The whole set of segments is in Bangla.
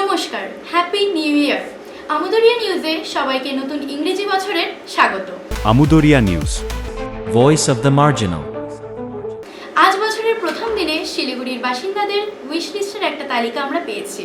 নমস্কার হ্যাপি নিউ ইয়ার আমদরিয়া নিউজে সবাইকে নতুন ইংরেজি বছরের স্বাগত। Amudariya news Voice of the Marginal. আজ বছরের প্রথম দিনে শিলিগুড়ির বাসিন্দাদের উইশ লিস্টের একটা তালিকা আমরা পেয়েছি।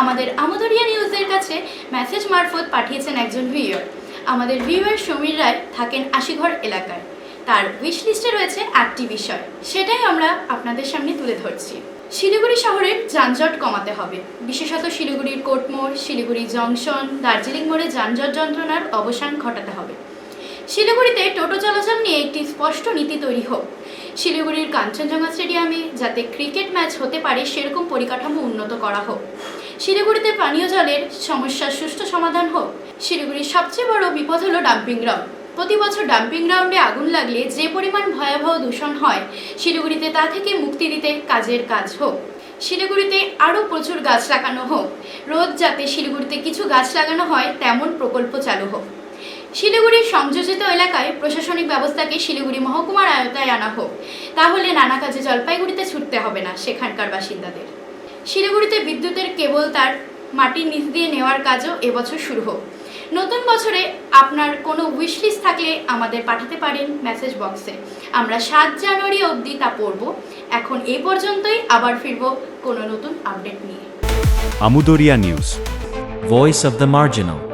আমাদের আমদরিয়া নিউজের কাছে মেসেজ মারফত পাঠিয়েছেন একজন ভিউয়ার আমাদের ভিউয়ার সমীর রায় থাকেন আশিঘর এলাকায় তার উইশ লিস্টে রয়েছে আটটি বিষয়। সেটাই আমরা আপনাদের সামনে তুলে ধরছি। শিলিগুড়ি শহরের যানজট কমাতে হবে। বিশেষত শিলিগুড়ির কোটমোড়, শিলিগুড়ি জংশন, দার্জিলিং মোড়ে যানজট যন্ত্রণার অবসান ঘটাতে হবে। শিলিগুড়িতে টোটো চলাচল নিয়ে একটি স্পষ্ট নীতি তৈরি হোক। শিলিগুড়ির কাঞ্চনজঙ্ঘা স্টেডিয়ামে যাতে ক্রিকেট ম্যাচ হতে পারে, সেরকম পরিকাঠামো উন্নত করা হোক। শিলিগুড়িতে পানীয় জলের সমস্যার সুষ্ঠু সমাধান হোক। শিলিগুড়ির সবচেয়ে বড় বিপদ হলো ডাম্পিং গ্রাউন্ড প্রতি বছর ডাম্পিং গ্রাউন্ডে আগুন লাগলে যে পরিমাণ ভয়াবহ দূষণ হয়, শিলিগুড়িতে তা থেকে মুক্তি দিতে কাজের কাজ হোক। শিলিগুড়িতে আরও প্রচুর গাছ লাগানো হোক। রোজ যাতে শিলিগুড়িতে কিছু গাছ লাগানো হয়, তেমন প্রকল্প চালু হোক। শিলিগুড়ির সংযোজিত এলাকায় প্রশাসনিক ব্যবস্থাকে শিলিগুড়ি মহকুমার আয়তায় আনা হোক। তাহলে নানা কাজে জলপাইগুড়িতে ছুটতে হবে না সেখানকার বাসিন্দাদের। শিলিগুড়িতে বিদ্যুতের কেবল তার মাটির নিচ দিয়ে নেওয়ার কাজও এবছর শুরু হোক। নতুন বছরে আপনার কোনো উইশ লিস্ট থাকলে আমাদের পাঠাতে পারেন মেসেজ বক্সে আমরা সাত জানুয়ারি অবধি তা পড়ব। এখন এই পর্যন্তই, আবার ফিরব কোনো নতুন আপডেট নিয়ে। Amudariya news voice of the Marginal.